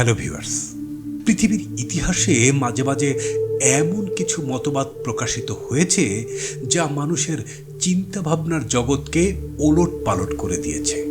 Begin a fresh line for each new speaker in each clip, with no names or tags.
Hello viewers পৃথিবীর ইতিহাসে মাঝে মাঝে এমন কিছু মতবাদ প্রকাশিত হয়েছে যা মানুষের চিন্তাভাবনার জগৎকে ওলট পালট করে দিয়েছে।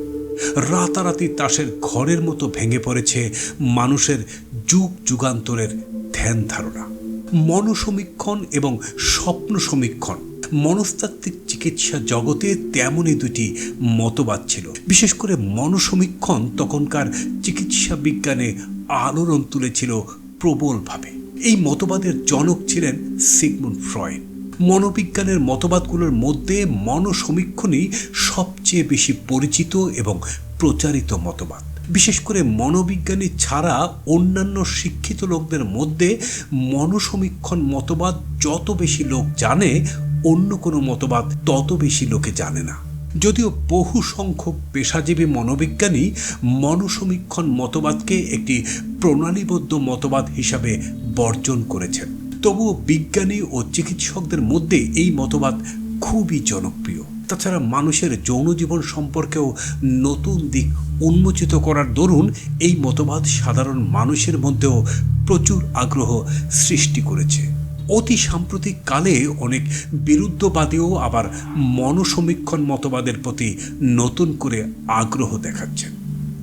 রাতারাতি তাসের ঘরের মতো ভেঙে পড়েছে মানুষের যুগ যুগান্তরের ধ্যান ধারণা। মনসমীক্ষণ এবং স্বপ্ন সমীক্ষণ মনস্তাত্ত্বিক চিকিৎসা জগতে তেমনই দুটি মতবাদ ছিল। বিশেষ করে মনসমীক্ষণ তখনকার চিকিৎসা বিজ্ঞানে আলোড়ন তুলেছিল প্রবলভাবে। এই মতবাদের জনক ছিলেন সিগমুন্ড ফ্রয়েড। মনোবিজ্ঞানের মতবাদগুলোর মধ্যে মনসমীক্ষণই সবচেয়ে বেশি পরিচিত এবং প্রচারিত মতবাদ। বিশেষ করে মনোবিজ্ঞানী ছাড়া অন্যান্য শিক্ষিত লোকদের মধ্যে মনসমীক্ষণ মতবাদ যত বেশি লোক জানে অন্য কোনো মতবাদ তত বেশি লোকে জানে না। যদিও বহু সংখ্যক পেশাজীবী মনোবিজ্ঞানী মনসমীক্ষণ মতবাদকে একটি প্রণালীবদ্ধ মতবাদ হিসাবে বর্জন করেছেন। তবুও বিজ্ঞানী ও চিকিৎসকদের মধ্যে এই মতবাদ খুবই জনপ্রিয়। তাছাড়া মানুষের যৌন জীবন সম্পর্কেও নতুন দিক উন্মোচিত করার দরুন এই মতবাদ সাধারণ মানুষের মধ্যেও প্রচুর আগ্রহ সৃষ্টি করেছে। অতি সাম্প্রতিক কালে অনেক বিরুদ্ধবাদীও আবার মনসমীক্ষণ মতবাদের প্রতি নতুন করে আগ্রহ দেখাচ্ছেন।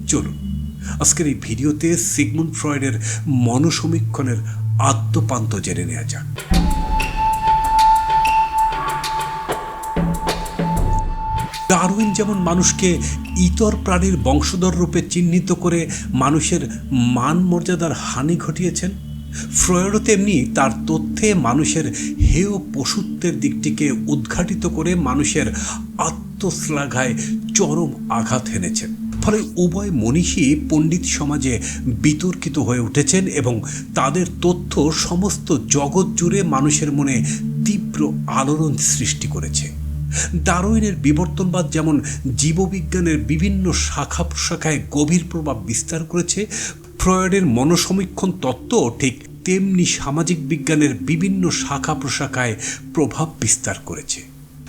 চলুন, আজকের এই ভিডিওতে সিগমুন্ড ফ্রয়েডের মনসমীক্ষণের আত্মপান্ত জেনে নেওয়া যাক। ডারউইন যেমন মানুষকে ইতর প্রাণীর বংশধর রূপে চিহ্নিত করে মানুষের মান মর্যাদার হানি ঘটিয়েছেন ফ্রয়েডও তেমনি তার তথ্যে মানুষের হেয় পশুত্বের দিকটিকে উদ্ঘাটিত করে মানুষের আত্মশ্লাঘায় চরম আঘাত এনেছেন ফলে উভয় মনীষী পণ্ডিত সমাজে বিতর্কিত হয়ে উঠেছেন এবং তাদের তথ্য সমস্ত জগৎ জুড়ে মানুষের মনে তীব্র আলোড়ন সৃষ্টি করেছে। ডারউইনের বিবর্তনবাদ যেমন জীববিজ্ঞানের বিভিন্ন শাখা প্রশাখায় গভীর প্রভাব বিস্তার করেছে, ফ্রয়েডের মনসমীক্ষণ তত্ত্ব ঠিক তেমনি সামাজিক বিজ্ঞানের বিভিন্ন শাখা প্রশাখায় প্রভাব বিস্তার করেছে।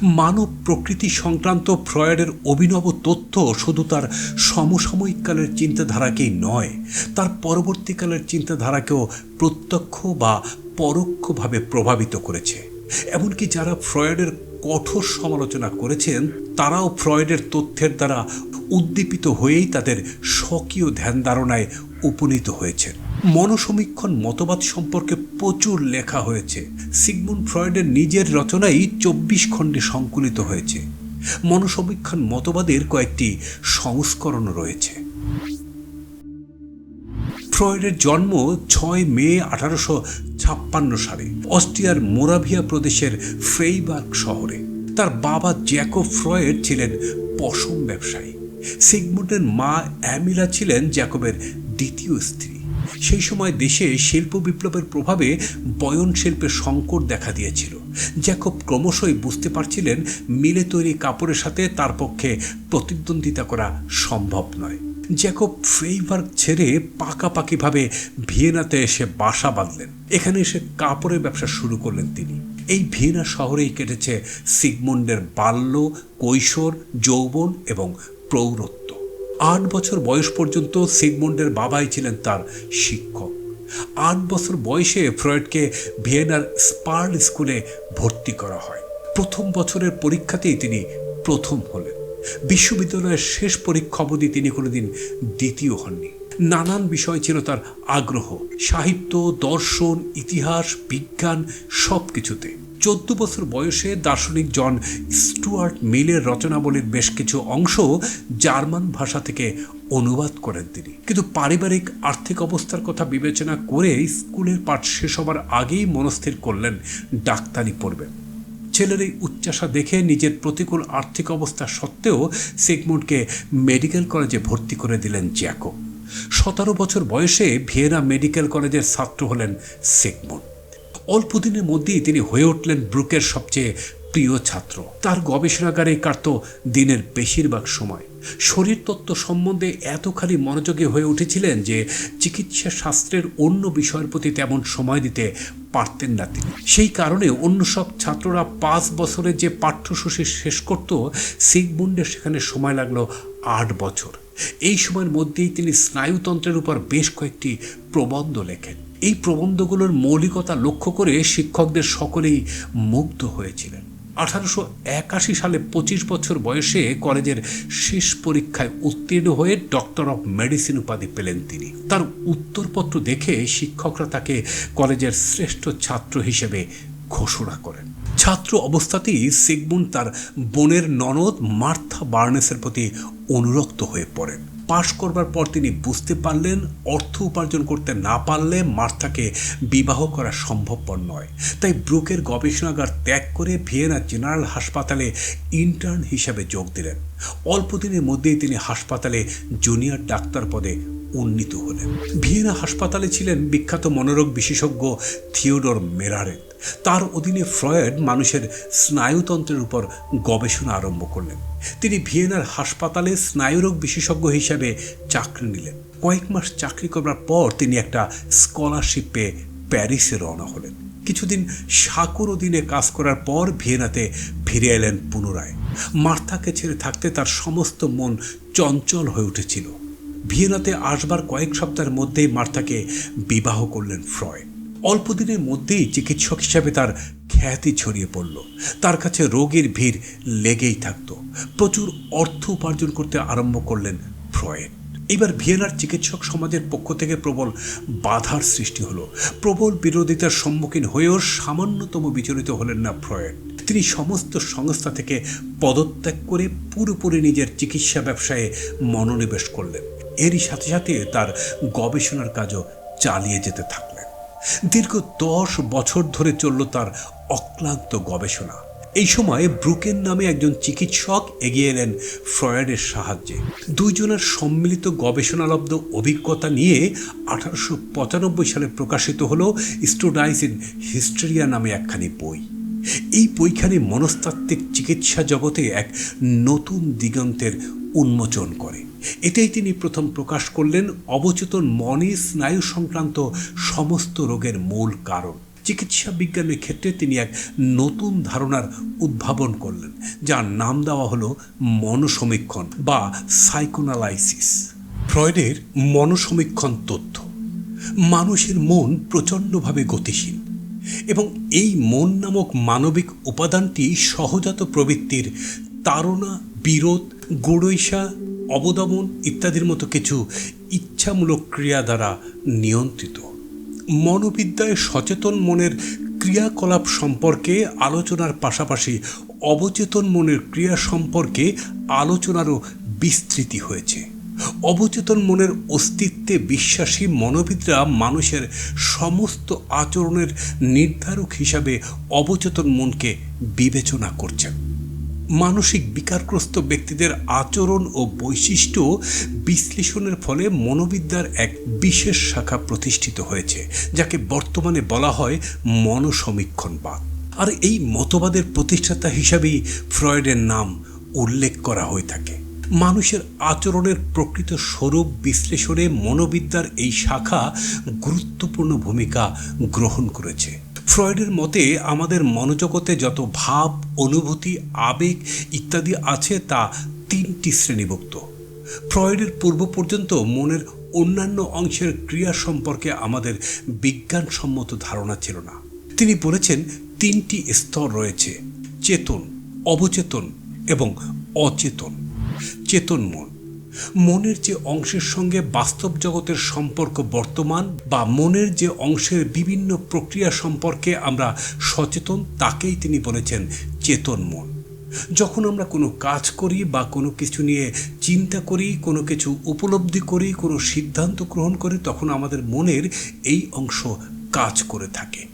মানব প্রকৃতি সংক্রান্ত ফ্রয়েডের অভিনব তথ্য শুধু তার সমসাময়িককালের চিন্তাধারাকেই নয়, তার পরবর্তীকালের চিন্তাধারাকেও প্রত্যক্ষ বা পরোক্ষভাবে প্রভাবিত করেছে। এমনকি যারা ফ্রয়েডের কঠোর সমালোচনা করেছেন, তারাও ফ্রয়েডের তথ্যের দ্বারা উদ্দীপিত হয়েই তাদের স্বকীয় ধ্যান ধারণায় উপনীত হয়েছেন মনসমীক্ষণ মতবাদ সম্পর্কে প্রচুর লেখা হয়েছে। সিগমুন্ড ফ্রয়েডের নিজের রচনাই চব্বিশ খণ্ডে সংকলিত হয়েছে। মনসমীক্ষণ মতবাদের কয়েকটি সংস্করণ রয়েছে। ফ্রয়েডের জন্ম ছয় মে আঠারোশো ছাপ্পান্ন সালে অস্ট্রিয়ার মোরাভিয়া প্রদেশের ফ্রেইবার্গ শহরে। তার বাবা জ্যাকব ফ্রয়েড ছিলেন পশম ব্যবসায়ী। সিগমুন্ডের মা অ্যামিলা ছিলেন জ্যাকবের দ্বিতীয় স্ত্রী। সেই সময় দেশে শিল্প বিপ্লবের প্রভাবে বয়ন শিল্পের সংকট দেখা দিয়েছিল। জ্যাকব ক্রমশই বুঝতে পারছিলেন মিলে তৈরি কাপড়ের সাথে তার পক্ষে প্রতিদ্বন্দ্বিতা করা সম্ভব নয়। জ্যাকব ফ্রেইবার্গ ছেড়ে পাকাপাকিভাবে ভিয়েনাতে এসে বাসা বাঁধলেন। এখানে এসে কাপড়ের ব্যবসা শুরু করলেন তিনি। এই ভিয়েনা শহরেই কেটেছে সিগমুন্ডের বাল্য, কৈশোর, যৌবন এবং প্রৌরত্ব আট বছর বয়স পর্যন্ত সিগমুন্ডের বাবাই ছিলেন তার শিক্ষক। আট বছর বয়সে ফ্রয়েডকে ভিয়েনার স্পার্ল স্কুলে ভর্তি করা হয়। প্রথম বছরের পরীক্ষাতেই তিনি প্রথম হলেন। বিশ্ববিদ্যালয়ের শেষ পরীক্ষা অবধি তিনি কোনোদিন দ্বিতীয় হননি। নানান বিষয় ছিল তার আগ্রহ। সাহিত্য, দর্শন, ইতিহাস, বিজ্ঞান সব কিছুতে চোদ্দ বছর বয়সে দার্শনিক জন স্টুয়ার্ট মিলের রচনাবলীর বেশ কিছু অংশ জার্মান ভাষা থেকে অনুবাদ করেন তিনি। কিন্তু পারিবারিক আর্থিক অবস্থার কথা বিবেচনা করে স্কুলের পাঠ শেষ হবার আগেই মনস্থির করলেন ডাক্তারি পড়বেন ছেলের এই উচ্চাসা দেখে নিজের প্রতিকূল আর্থিক অবস্থা সত্ত্বেও সিগমুন্ডকে মেডিকেল কলেজে ভর্তি করে দিলেন জ্যাকো। সতেরো বছর বয়সে ভিয়েনা মেডিকেল কলেজের ছাত্র হলেন সিগমুন্ড। অল্প দিনের মধ্যেই তিনি হয়ে উঠলেন ব্রুকের সবচেয়ে প্রিয় ছাত্র। তার গবেষণাগারে কাটত দিনের বেশিরভাগ সময়। শরীর তত্ত্ব সম্বন্ধে এতখানি মনোযোগী হয়ে উঠেছিলেন যে চিকিৎসা শাস্ত্রের অন্য বিষয়ের প্রতি তেমন সময় দিতে পারতেন না তিনি। সেই কারণে অন্য সব ছাত্ররা পাঁচ বছরে যে পাঠ্যসূচি শেষ করত সিগমুন্ডের সেখানে সময় লাগল আট বছর। এই সময়ের মধ্যেই তিনি স্নায়ুতন্ত্রের উপর বেশ কয়েকটি প্রবন্ধ লেখেন। এই প্রবন্ধগুলোর মৌলিকতা লক্ষ্য করে শিক্ষকদের সকলেই মুগ্ধ হয়েছিলেন। আঠারোশো একাশি সালে পঁচিশ বছর বয়সে কলেজের শেষ পরীক্ষায় উত্তীর্ণ হয়ে ডক্টর অফ মেডিসিন উপাধি পেলেন তিনি। তার উত্তরপত্র দেখে শিক্ষকরা তাকে কলেজের শ্রেষ্ঠ ছাত্র হিসেবে ঘোষণা করেন। ছাত্র অবস্থাতেই সিগমুন্ড তার বোনের ননদ মার্থা বার্নেসের প্রতি অনুরক্ত হয়ে পড়েন। পাশ করবার পর তিনি বুঝতে পারলেন, অর্থ উপার্জন করতে না পারলে মার্থাকে বিবাহ করা সম্ভবপর নয়। তাই ব্রুকের গবেষণাগার ত্যাগ করে ভিয়েনা জেনারেল হাসপাতালে ইন্টার্ন হিসাবে যোগ দিলেন। অল্প দিনের মধ্যেই তিনি হাসপাতালে জুনিয়র ডাক্তার পদে উন্নীত হলেন। ভিয়েনা হাসপাতালে ছিলেন বিখ্যাত মনোরোগ বিশেষজ্ঞ থিওডর মেরারেত তার অধীনে ফ্রয়েড মানুষের স্নায়ুতন্ত্রের উপর গবেষণা আরম্ভ করলেন। তিনি ভিয়েনার হাসপাতালে স্নায়ুরোগ বিশেষজ্ঞ হিসেবে চাকরি নিলেন। কয়েক মাস চাকরি করবার পর তিনি একটা স্কলারশিপ পেয়ে প্যারিসে রওনা হলেন। কিছুদিন সাকুর অধীনে কাজ করার পর ভিয়েনাতে ফিরে এলেন পুনরায়। মার্থাকে ছেড়ে থাকতে তার সমস্ত মন চঞ্চল হয়ে উঠেছিল। ভিয়েনাতে আসবার কয়েক সপ্তাহের মধ্যেই মার্থাকে বিবাহ করলেন ফ্রয়েড। অল্প দিনের মধ্যেই চিকিৎসক হিসাবে তার খ্যাতি ছড়িয়ে পড়ল। তার কাছে রোগীর ভিড় লেগেই থাকতো। প্রচুর অর্থ উপার্জন করতে আরম্ভ করলেন ফ্রয়েড। এবার ভিয়েনার চিকিৎসক সমাজের পক্ষ থেকে প্রবল বাধার সৃষ্টি হলো। প্রবল বিরোধিতার সম্মুখীন হয়েও সামান্যতম বিচলিত হলেন না ফ্রয়েড। তিনি সমস্ত সংস্থা থেকে পদত্যাগ করে পুরোপুরি নিজের চিকিৎসা ব্যবসায়ে মনোনিবেশ করলেন। এরই সাথে সাথে তার গবেষণার কাজও চালিয়ে যেতে থাকলেন দীর্ঘ দশ বছর ধরে চলল তার অক্লান্ত গবেষণা। এই সময় ব্রুকেন নামে একজন চিকিৎসক এগিয়ে এলেন ফ্রয়েডের সাহায্যে। দুইজনের সম্মিলিত গবেষণালব্ধ অভিজ্ঞতা নিয়ে আঠারোশো পঁচানব্বই সালে প্রকাশিত হল স্টুডাইস ইন হিস্টেরিয়া নামে একখানি বই। এই বইখানি মনস্তাত্ত্বিক চিকিৎসা জগতে এক নতুন দিগন্তের উন্মোচন করে। এটাই তিনি প্রথম প্রকাশ করলেন অবচেতন মনে স্নায়ু সংক্রান্ত সমস্ত রোগের মূল কারণ। চিকিৎসা বিজ্ঞানের ক্ষেত্রে তিনি এক নতুন ধারণার উদ্ভাবন করলেন, যার নাম দেওয়া হলো মনসমীক্ষণ বা সাইকোনালাইসিস। ফ্রয়েডের মনসমীক্ষণ তথ্য, মানুষের মন প্রচণ্ডভাবে গতিশীল এবং এই মন নামক মানবিক উপাদানটি সহজাত প্রবৃত্তির তাড়না, বিরোধ গুড়ৈসা অবদমন ইত্যাদির মতো কিছু ইচ্ছামূলক ক্রিয়া দ্বারা নিয়ন্ত্রিত। মনোবিদ্যায় সচেতন মনের ক্রিয়াকলাপ সম্পর্কে আলোচনার পাশাপাশি অবচেতন মনের ক্রিয়া সম্পর্কে আলোচনারও বিস্তৃতি হয়েছে। অবচেতন মনের অস্তিত্বে বিশ্বাসী মনোবিদরা মানুষের সমস্ত আচরণের নির্ধারক হিসাবে অবচেতন মনকে বিবেচনা করছেন। মানসিক বিকারগ্রস্ত ব্যক্তিদের আচরণ ও বৈশিষ্ট্য বিশ্লেষণের ফলে মনোবিদ্যার এক বিশেষ শাখা প্রতিষ্ঠিত হয়েছে, যাকে বর্তমানে বলা হয় মনসমীক্ষণবাদ। আর এই মতবাদের প্রতিষ্ঠাতা হিসাবেই ফ্রয়েডের নাম উল্লেখ করা হয়ে থাকে। মানুষের আচরণের প্রকৃত স্বরূপ বিশ্লেষণে মনোবিদ্যার এই শাখা গুরুত্বপূর্ণ ভূমিকা গ্রহণ করেছে। ফ্রয়েডের মতে, আমাদের মনোজগতে যত ভাব, অনুভূতি, আবেগ ইত্যাদি আছে তা তিনটি শ্রেণীভুক্ত। ফ্রয়েডের পূর্ব পর্যন্ত মনের অন্যান্য অংশের ক্রিয়া সম্পর্কে আমাদের বিজ্ঞানসম্মত ধারণা ছিল না। তিনি বলেছেন, তিনটি স্তর রয়েছে, চেতন, অবচেতন এবং অচেতন। চেতন মন। মনের যে অংশের সঙ্গে বাস্তব জগতের সম্পর্ক বর্তমান বা মনের যে অংশের বিভিন্ন প্রক্রিয়া সম্পর্কে আমরা সচেতন, তাকেই তিনি বলেছেন চেতন মন। যখন আমরা কোনো কাজ করি বা কোনো কিছু নিয়ে চিন্তা করি, কোনো কিছু উপলব্ধি করি, কোনো সিদ্ধান্ত গ্রহণ করি, তখন আমাদের মনের এই অংশ কাজ করে থাকে।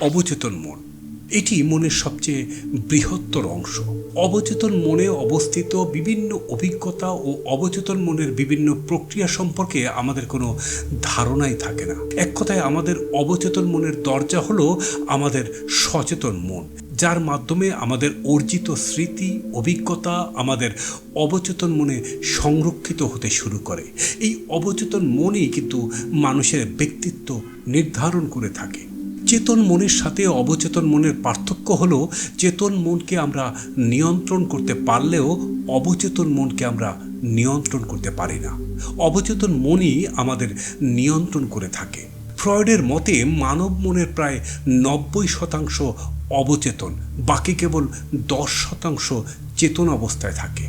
অবচেতন মন। এটি মনের সবচেয়ে বৃহত্তর অংশ। অবচেতন মনে অবস্থিত বিভিন্ন অভিজ্ঞতা ও অবচেতন মনের বিভিন্ন প্রক্রিয়া সম্পর্কে আমাদের কোনো ধারণাই থাকে না। এক কথায় আমাদের অবচেতন মনের দরজা হলো আমাদের সচেতন মন, যার মাধ্যমে আমাদের অর্জিত স্মৃতি, অভিজ্ঞতা আমাদের অবচেতন মনে সংরক্ষিত হতে শুরু করে। এই অবচেতন মনেই কিন্তু মানুষের ব্যক্তিত্ব নির্ধারণ করে থাকে। চেতন মনের সাথে অবচেতন মনের পার্থক্য হলো, চেতন মনকে আমরা নিয়ন্ত্রণ করতে পারলেও অবচেতন মনকে আমরা নিয়ন্ত্রণ করতে পারি না। অবচেতন মনই আমাদের নিয়ন্ত্রণ করে থাকে। ফ্রয়েডের মতে, মানব মনের প্রায় নব্বই শতাংশ অবচেতন, বাকি কেবল দশ শতাংশ চেতন অবস্থায় থাকে।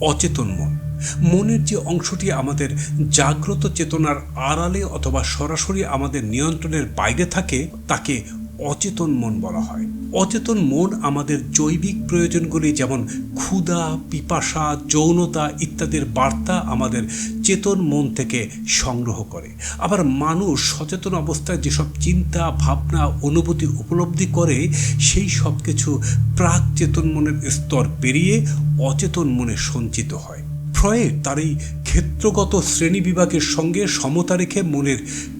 অচেতন মন। মনের যে অংশটি আমাদের জাগ্রত চেতনার আড়ালে অথবা সরাসরি আমাদের নিয়ন্ত্রণের বাইরে থাকে, তাকে অচেতন মন বলা হয়। অচেতন মন আমাদের জৈবিক প্রয়োজনগুলি যেমন ক্ষুধা, পিপাসা, যৌনতা ইত্যাদির বার্তা আমাদের চেতন মন থেকে সংগ্রহ করে। আবার মানুষ সচেতন অবস্থায় যেসব চিন্তা, ভাবনা, অনুভূতি উপলব্ধি করে, সেই সব কিছু প্রাক চেতন মনের স্তর পেরিয়ে অচেতন মনে সঞ্চিত হয়। ফ্রয়েড তার এই ক্ষেত্রগত শ্রেণি বিভাগের সঙ্গে সমতা রেখে মনের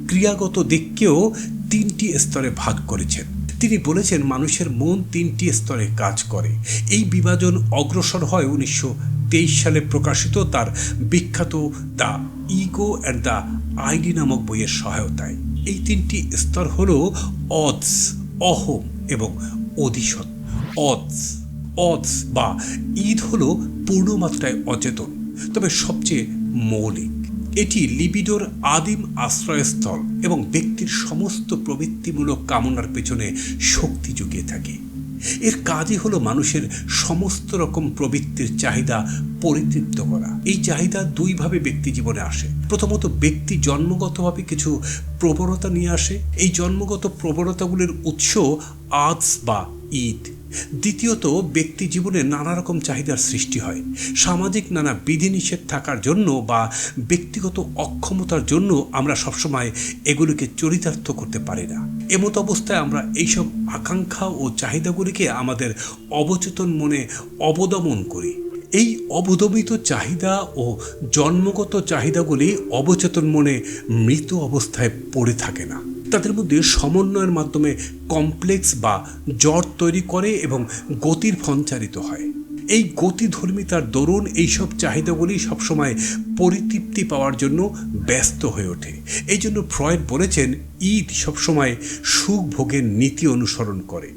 ক্রিয়াগত দিককেও তিনটি স্তরে ভাগ করেছেন। তিনি বলেছেন, মানুষের মন তিনটি স্তরে কাজ করে। এই বিভাজন অগ্রসর হয় উনিশশো তেইশ সালে প্রকাশিত তার বিখ্যাত the ego and the id নামক বইয়ের সহায়তায়। এই তিনটি স্তর হল অদস, অহম এবং অধিশত অদস অদস বা ঈদ হল পূর্ণমাত্রায় অচেতন। তবে সবচেয়ে মৌলিক, এটি লিবিডোর আদিম আশ্রয়স্থল এবং ব্যক্তির সমস্ত প্রবৃত্তিমূলক কামনার পেছনে শক্তি জুগিয়ে থাকে। এর কাজই হলো মানুষের সমস্ত রকম প্রবৃত্তির চাহিদা পরিতৃপ্ত করা। এই চাহিদা দুইভাবে ব্যক্তি জীবনে আসে। প্রথমত, ব্যক্তি জন্মগতভাবে কিছু প্রবণতা নিয়ে আসে। এই জন্মগত প্রবণতাগুলির উৎস আজ বা ঈদ। দ্বিতীয়ত, ব্যক্তি জীবনে নানা রকম চাহিদার সৃষ্টি হয়। সামাজিক নানা বিধিনিষেধ থাকার জন্য বা ব্যক্তিগত অক্ষমতার জন্য আমরা সবসময় এগুলিকে চরিতার্থ করতে পারি না। এমত অবস্থায় আমরা এইসব আকাঙ্ক্ষা ও চাহিদাগুলিকে আমাদের অবচেতন মনে অবদমন করি। এই অবদমিত চাহিদা ও জন্মগত চাহিদাগুলি অবচেতন মনে মৃত অবস্থায় পড়ে থাকে না। তাদের মধ্যে সমন্বয়ের মাধ্যমে কমপ্লেক্স বা জট তৈরি করে এবং গতির ফঞ্চারিত হয়। এই গতিধর্মিতার দরুন এইসব চাহিদাগুলি সবসময় পরিতৃপ্তি পাওয়ার জন্য ব্যস্ত হয়ে ওঠে। এই জন্য ফ্রয়েড বলেছেন, ঈদ সবসময় সুখ ভোগের নীতি অনুসরণ করে।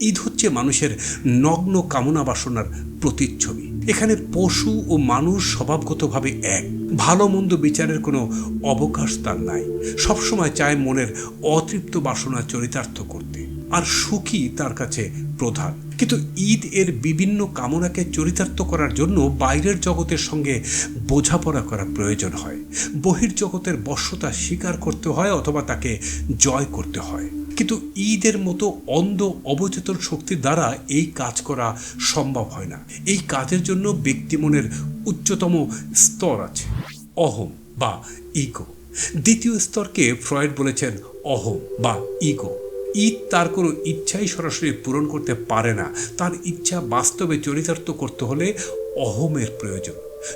ঈদ হচ্ছে মানুষের নগ্ন কামনা বাসনার প্রতিচ্ছবি। এখানে পশু ও মানুষ স্বভাবগতভাবে এক। ভালো মন্দ বিচারের কোনো অবকাশ তার নাই। সবসময় চায় মনের অতৃপ্ত বাসনা চরিতার্থ করতে। আর সুখী তার কাছে প্রধান। কিন্তু ঈদ এর বিভিন্ন কামনাকে চরিতার্থ করার জন্য বাইরের জগতের সঙ্গে বোঝাপড়া করা প্রয়োজন হয়। বহির্জগতের বশ্যতা স্বীকার করতে হয় অথবা তাকে জয় করতে হয়। কিন্তু ঈদের মতো অন্ধ, অবচেতন শক্তির দ্বারা এই কাজ করা সম্ভব হয় না। এই কাজের জন্য ব্যক্তি মনের উচ্চতম স্তর আছে, অহম বা ইগো। দ্বিতীয় স্তরকে ফ্রয়েড বলেছেন অহম বা ইগো। ঈদ তার কোনো ইচ্ছাই সরাসরি পূরণ করতে পারে না। তার ইচ্ছা বাস্তবে চরিতার্থ করতে হলে অহমের প্রয়োজন।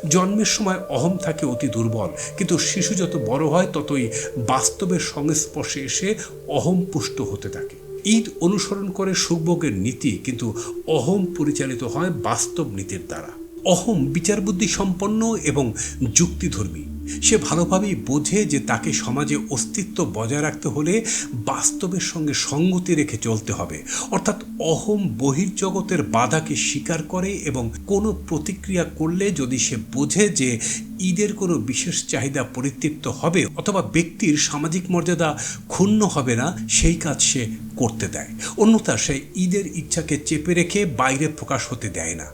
জন্মের সময় অহম থাকে অতি দুর্বল, কিন্তু শিশু যত বড় হয় ততই বাস্তবের সংস্পর্শে এসে অহম পুষ্ট হতে থাকে। ঈদ অনুসরণ করে সুখভোগের নীতি, কিন্তু অহম পরিচালিত হয় বাস্তব নীতির দ্বারা। অহম বিচার বুদ্ধি সম্পন্ন এবং যুক্তিধর্মী। সে ভালোভাবেই বোঝে যে তাকে সমাজে অস্তিত্ব বজায় রাখতে হলে বাস্তবের সঙ্গে সঙ্গতি রেখে চলতে হবে। অর্থাৎ অহম বহির্জগতের বাধাকে স্বীকার করে এবং কোনো প্রতিক্রিয়া করলে যদি সে বোঝে যে ঈদের কোনো বিশেষ চাহিদা পরিতৃপ্ত হবে অথবা ব্যক্তির সামাজিক মর্যাদা ক্ষুণ্ণ হবে না, সেই কাজ সে করতে দেয়। অন্যথা সে ঈদের ইচ্ছাকে চেপে রেখে বাইরে প্রকাশ হতে দেয় না।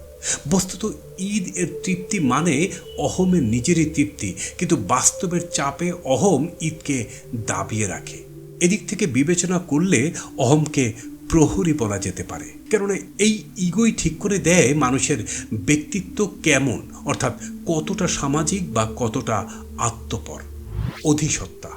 বস্তুত ঈদ এর তৃপ্তি মানে অহমের নিজেরই তৃপ্তি, কিন্তু বাস্তবের চাপে অহম ঈদকে দাবিয়ে রাখে। এদিক থেকে বিবেচনা করলে অহমকে প্রহরী বলা যেতে পারে। কেননা এই ইগোই ঠিক করে দেয় মানুষের ব্যক্তিত্ব কেমন, অর্থাৎ কতটা সামাজিক বা কতটা আত্মপর। অধিসত্তা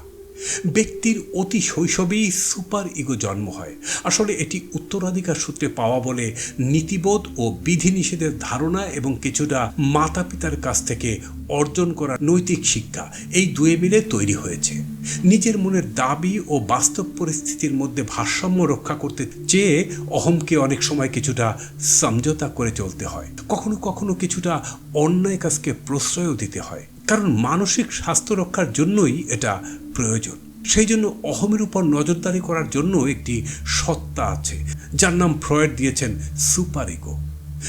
ব্যক্তির অতি শৈশবেই সুপার ইগো জন্ম হয়। আসলে এটি উত্তরাধিকার সূত্রে পাওয়া বলে নীতিবোধ ও বিধিনিষেধের ধারণা এবং কিছুটা মাতা পিতার কাছ থেকে অর্জন করা নৈতিক শিক্ষা এই দুয়ে মিলে তৈরি হয়েছে। নিজের মনের দাবি ও বাস্তব পরিস্থিতির মধ্যে ভারসাম্য রক্ষা করতে চেয়ে অহমকে অনেক সময় কিছুটা সমঝোতা করে চলতে হয়। কখনো কখনো কিছুটা অন্যায় কাজকে প্রশ্রয়ও দিতে হয়। কারণ মানসিক স্বাস্থ্য রক্ষার জন্যই এটা প্রয়োজন। সেই জন্য অহমের উপর নজরদারি করার জন্য একটি সত্তা আছে, যার নাম ফ্রয়েড দিয়েছেন সুপারিগো।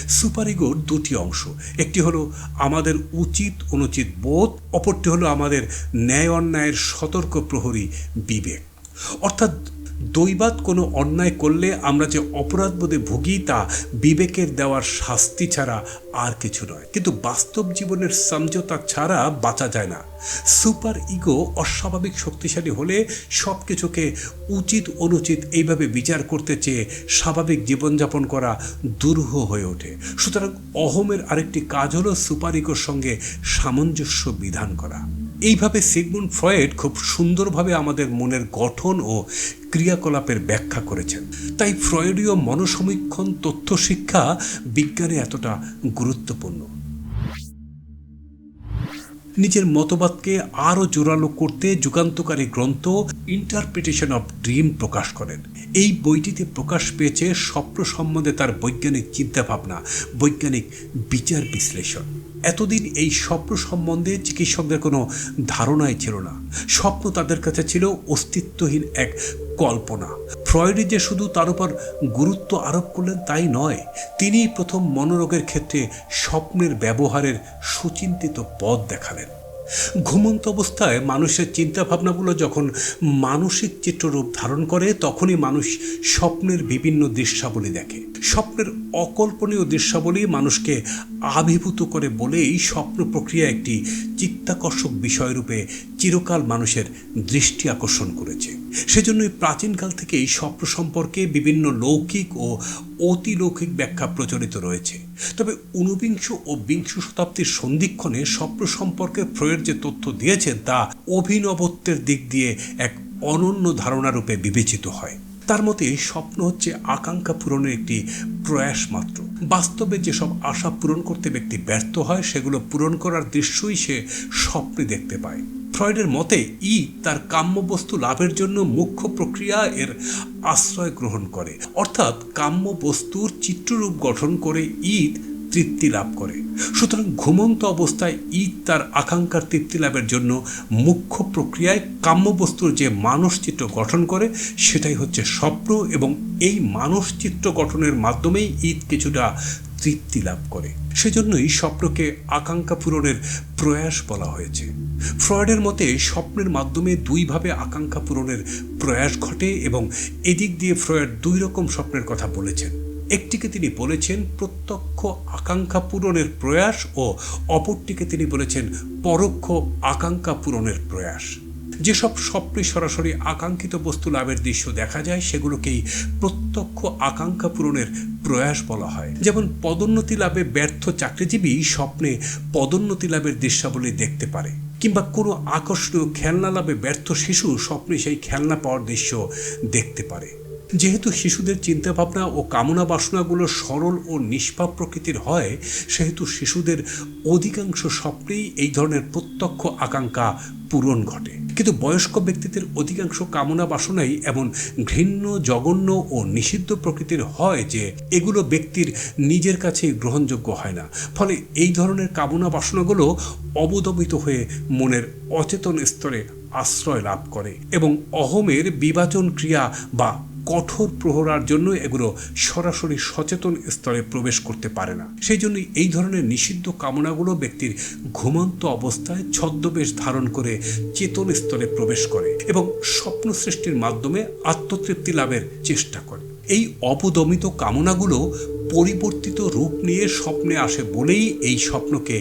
সুপারিগোর দুটি অংশ, একটি হলো আমাদের উচিত অনুচিত বোধ, অপরটি হলো আমাদের ন্যায় অন্যায়ের সতর্ক প্রহরী বিবেক। অর্থাৎ দৈবাত কোনো অন্যায় করলে আমরা যে অপরাধবোধে ভুগি তা বিবেকের দেওয়ার শাস্তি ছাড়া আর কিছু নয়। কিন্তু বাস্তব জীবনের সমঝোতা ছাড়া বাঁচা যায় না। সুপার ইগো অস্বাভাবিক শক্তিশালী হলে সব কিছুকে উচিত অনুচিত এইভাবে বিচার করতে চেয়ে স্বাভাবিক জীবনযাপন করা দুরূহ হয়ে ওঠে। সুতরাং অহমের আরেকটি কাজ হলো সুপার ইগোর সঙ্গে সামঞ্জস্য বিধান করা। এইভাবে সিগমুন ফ্রয়েড খুব সুন্দরভাবে আমাদের মনের গঠন ও ক্রিয়াকলাপের ব্যাখ্যা করেছেন। তাই ফ্রয়েডীয় মনসমীক্ষণ তথ্য শিক্ষা বিজ্ঞানে এতটা গুরুত্বপূর্ণ। নিজের মতবাদকে আরও জোরালো করতে যুগান্তকারী গ্রন্থ ইন্টারপ্রিটেশন অফ ড্রিম প্রকাশ করেন। এই বইটিতে প্রকাশ পেয়েছে স্বপ্ন সম্বন্ধে তার বৈজ্ঞানিক চিন্তাভাবনা, বৈজ্ঞানিক বিচার বিশ্লেষণ। এতদিন এই স্বপ্ন সম্বন্ধে চিকিৎসকদের কোনো ধারণাই ছিল না। স্বপ্ন তাদের কাছে ছিল অস্তিত্বহীন এক কল্পনা। ফ্রয়েডি যে শুধু তার উপর গুরুত্ব আরোপ করলেন তাই নয় তিনি প্রথম মনোরোগের ক্ষেত্রে স্বপ্নের ব্যবহারের সুচিন্তিত পথ দেখালেন। ঘুমন্ত অবস্থায় মানুষের চিন্তাভাবনাগুলো যখন মানসিক চিত্ররূপ ধারণ করে, তখনই মানুষ স্বপ্নের বিভিন্ন দৃশ্যাবলী দেখে। স্বপ্নের অকল্পনীয় দৃশ্যাবলী মানুষকে আবির্ভূত করে বলেই স্বপ্ন প্রক্রিয়া একটি চিত্তাকর্ষক বিষয়রূপে চিরকাল মানুষের দৃষ্টি আকর্ষণ করেছে। সেজন্যই প্রাচীনকাল থেকেই স্বপ্ন সম্পর্কে বিভিন্ন লৌকিক ও অতিলৌকিক ব্যাখ্যা প্রচলিত রয়েছে। তবে ঊনবিংশ ও বিংশ শতাব্দীর সন্ধিক্ষণে স্বপ্ন সম্পর্কে ফ্রয়েড যে তথ্য দিয়েছেন তা অভিনবত্বের দিক দিয়ে এক অনন্য ধারণারূপে বিবেচিত হয়। তার মতে, স্বপ্ন হচ্ছে আকাঙ্ক্ষা পূরণের একটি প্রয়াস মাত্র। বাস্তবে যেসব আশা পূরণ করতে ব্যক্তি ব্যর্থ হয়, সেগুলো পূরণ করার দৃশ্যই সে স্বপ্নে দেখতে পায়। ফ্রয়েডের মতে, ই তার কাম্যবস্তু লাভের জন্য মুখ্য প্রক্রিয়া এর আশ্রয় গ্রহণ করে। অর্থাৎ কাম্য বস্তুর চিত্ররূপ গঠন করে ঈদ তৃপ্তি লাভ করে। সুতরাং ঘুমন্ত অবস্থায় ঈদ তার আকাঙ্ক্ষার তৃপ্তি লাভের জন্য মুখ্য প্রক্রিয়ায় কাম্যবস্তুর যে মানসচিত্র গঠন করে, সেটাই হচ্ছে স্বপ্ন এবং এই মানসচিত্র গঠনের মাধ্যমেই ঈদ কিছুটা তৃপ্তি লাভ করে। সেজন্যই স্বপ্নকে আকাঙ্ক্ষা পূরণের প্রয়াস বলা হয়েছে। ফ্রয়েডের মতে, স্বপ্নের মাধ্যমে দুইভাবে আকাঙ্ক্ষা পূরণের প্রয়াস ঘটে এবং এদিক দিয়ে ফ্রয়েড দুই রকম স্বপ্নের কথা বলেছেন। একটিকে তিনি বলেছেন প্রত্যক্ষ আকাঙ্ক্ষা পূরণের প্রয়াস ও অপরটিকে তিনি বলেছেন পরোক্ষ আকাঙ্ক্ষা পূরণের প্রয়াস। যেসব স্বপ্নে সরাসরি আকাঙ্ক্ষিত বস্তু লাভের দৃশ্য দেখা যায়, সেগুলোকেই প্রত্যক্ষ আকাঙ্ক্ষা পূরণের প্রয়াস বলা হয়। যেমন পদোন্নতি লাভে ব্যর্থ চাকরিজীবী স্বপ্নে পদোন্নতি লাভের দৃশ্যাবলী দেখতে পারে, কিংবা কোনো আকর্ষণীয় খেলনা লাভে ব্যর্থ শিশু স্বপ্নে সেই খেলনা পাওয়ার দৃশ্য দেখতে পারে। যেহেতু শিশুদের চিন্তাভাবনা ও কামনা বাসনাগুলো সরল ও নিষ্পাপ প্রকৃতির হয়, সেহেতু শিশুদের অধিকাংশ স্বপ্নেই এই ধরনের প্রত্যক্ষ আকাঙ্ক্ষা পূরণ ঘটে। কিন্তু বয়স্ক ব্যক্তিদের অধিকাংশ কামনা বাসনাই এমন ঘৃণ্য, জঘন্য ও নিষিদ্ধ প্রকৃতির হয় যে এগুলো ব্যক্তির নিজের কাছেই গ্রহণযোগ্য হয় না। ফলে এই ধরনের কামনা বাসনাগুলো অবদমিত হয়ে মনের অচেতন স্তরে আশ্রয় লাভ করে এবং অহমের বিভাজন ক্রিয়া বা কঠোর প্রহরার জন্য এগুলো সরাসরি সচেতন স্তরে প্রবেশ করতে পারে না। সেই জন্যই এই ধরনের নিষিদ্ধ কামনাগুলো ব্যক্তির ঘুমন্ত অবস্থায় ছদ্মবেশ ধারণ করে চেতন স্তরে প্রবেশ করে এবং স্বপ্ন সৃষ্টির মাধ্যমে আত্মতৃপ্তি লাভের চেষ্টা করে। এই অপদমিত কামনাগুলো পরিবর্তিত রূপ নিয়ে স্বপ্নে আসে বলেই এই স্বপ্নকে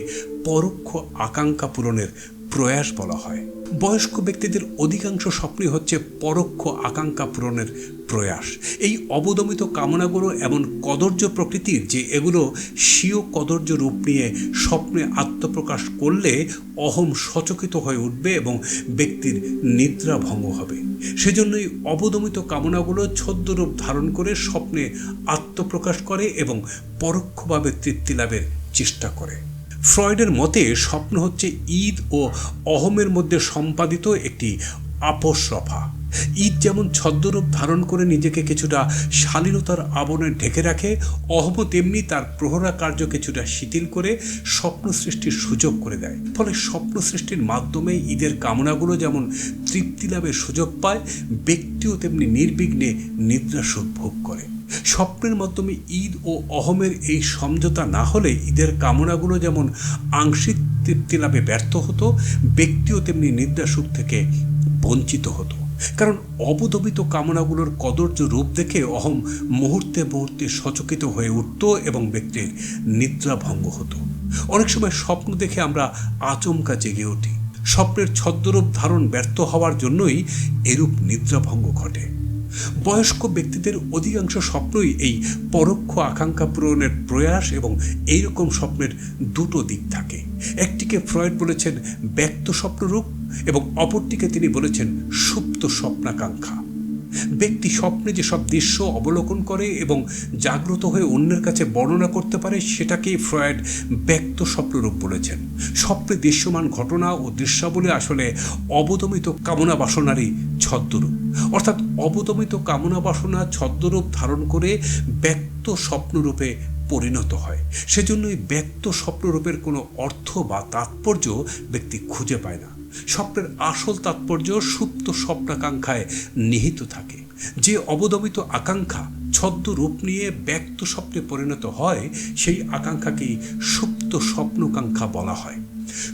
পরোক্ষ আকাঙ্ক্ষা পূরণের প্রয়াস বলা হয়। বয়স্ক ব্যক্তিদের অধিকাংশ স্বপ্নই হচ্ছে পরোক্ষ আকাঙ্ক্ষা পূরণের প্রয়াস। এই অবদমিত কামনাগুলো এমন কদর্য প্রকৃতির যে এগুলো স্বীয় কদর্য রূপ নিয়ে স্বপ্নে আত্মপ্রকাশ করলে অহম সচকিত হয়ে উঠবে এবং ব্যক্তির নিদ্রা ভঙ্গ হবে। সেজন্যই অবদমিত কামনাগুলো ছদ্মরূপ ধারণ করে স্বপ্নে আত্মপ্রকাশ করে এবং পরোক্ষভাবে তৃপ্তি লাভের চেষ্টা করে। ফ্রয়েডের মতে, স্বপ্ন হচ্ছে ঈদ ও অহমের মধ্যে সম্পাদিত একটি আপস রফা। ঈদ যেমন ছদ্মরূপ ধারণ করে নিজেকে কিছুটা শালীনতার আবরণে ঢেকে রাখে অহম তেমনি তার প্রহরা কার্য কিছুটা শিথিল করে স্বপ্ন সৃষ্টির সুযোগ করে দেয়। ফলে স্বপ্ন সৃষ্টির মাধ্যমে ঈদের কামনাগুলো যেমন তৃপ্তি লাভের সুযোগ পায়, ব্যক্তিও তেমনি নির্বিঘ্নে নিদ্রা সুখ ভোগ করে। স্বপ্নের মাধ্যমে ঈদ ও অহমের এই সমঝোতা না হলে ঈদের কামনাগুলো যেমন আংশিক তৃপ্তি লাভে ব্যর্থ হতো, ব্যক্তিও তেমনি নিদ্রা সুখ থেকে বঞ্চিত হতো। কারণ অবদমিত কামনাগুলোর কদর্য রূপ দেখে অহম মুহূর্তে মুহূর্তে সচকিত হয়ে উঠত এবং ব্যক্তির নিদ্রা ভঙ্গ হতো। অনেক সময় স্বপ্ন দেখে আমরা আচমকা জেগে উঠি। স্বপ্নের ছদ্মরূপ ধারণ ব্যর্থ হওয়ার জন্যই এরূপ নিদ্রাভঙ্গ ঘটে। বয়স্ক ব্যক্তিদের অধিকাংশ স্বপ্নই এই পরোক্ষ আকাঙ্ক্ষা পূরণের প্রয়াস এবং এইরকম স্বপ্নের দুটো দিক থাকে। একটিকে ফ্রয়েড বলেছেন ব্যক্ত স্বপ্নরূপ এবং অপরটিকে তিনি বলেছেন সুপ্ত স্বপ্নাকাঙ্ক্ষা। ব্যক্তি স্বপ্নে যেসব দৃশ্য অবলোকন করে এবং জাগ্রত হয়ে অন্যের কাছে বর্ণনা করতে পারে, সেটাকেই ফ্রয়েড ব্যক্ত স্বপ্নরূপ বলেছেন। স্বপ্নে দৃশ্যমান ঘটনা ও দৃশ্যাবলী আসলে অবদমিত কামনা বাসনারই ছদ্মরূপ। অর্থাৎ অবদমিত কামনা বাসনা ছদ্মরূপ ধারণ করে ব্যক্ত স্বপ্নরূপে পরিণত হয়। সেজন্যই ব্যক্ত স্বপ্নরূপের কোনো অর্থ বা তাৎপর্য ব্যক্তি খুঁজে পায় না। স্বপ্নের আসল তাৎপর্য সুপ্ত স্বপ্নাকাঙ্ক্ষায় নিহিত থাকে। যে অবদমিত আকাঙ্ক্ষা ছদ্ম রূপ নিয়ে ব্যক্ত স্বপ্নে পরিণত হয়, সেই আকাঙ্ক্ষাকেই সুপ্ত স্বপ্নকাঙ্ক্ষা বলা হয়।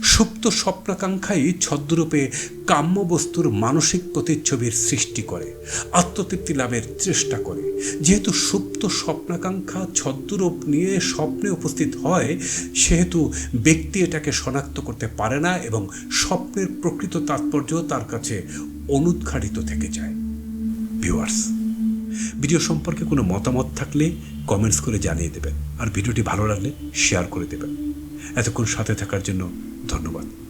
সুপ্ত স্বপ্নাকাঙ্ক্ষাই ছদ্মরূপে কাম্য বস্তুর মানসিক প্রতিচ্ছবির সৃষ্টি করে, আত্মতৃপ্তি লাভের চেষ্টা করে। যেহেতু সুপ্ত স্বপ্নাকাঙ্ক্ষা ছদ্মরূপ নিয়ে স্বপ্নে উপস্থিত হয়, সেহেতু ব্যক্তি এটাকে শনাক্ত করতে পারে না এবং স্বপ্নের প্রকৃত তাৎপর্য তার কাছে অনুদ্ঘাটিত থেকে যায়। ভিউয়ার্স, ভিডিও সম্পর্কে কোনো মতামত থাকলে কমেন্টস করে জানিয়ে দেবেন। আর ভিডিওটি ভালো লাগলে শেয়ার করে দেবেন। এতক্ষণ সাথে থাকার জন্য ধন্যবাদ।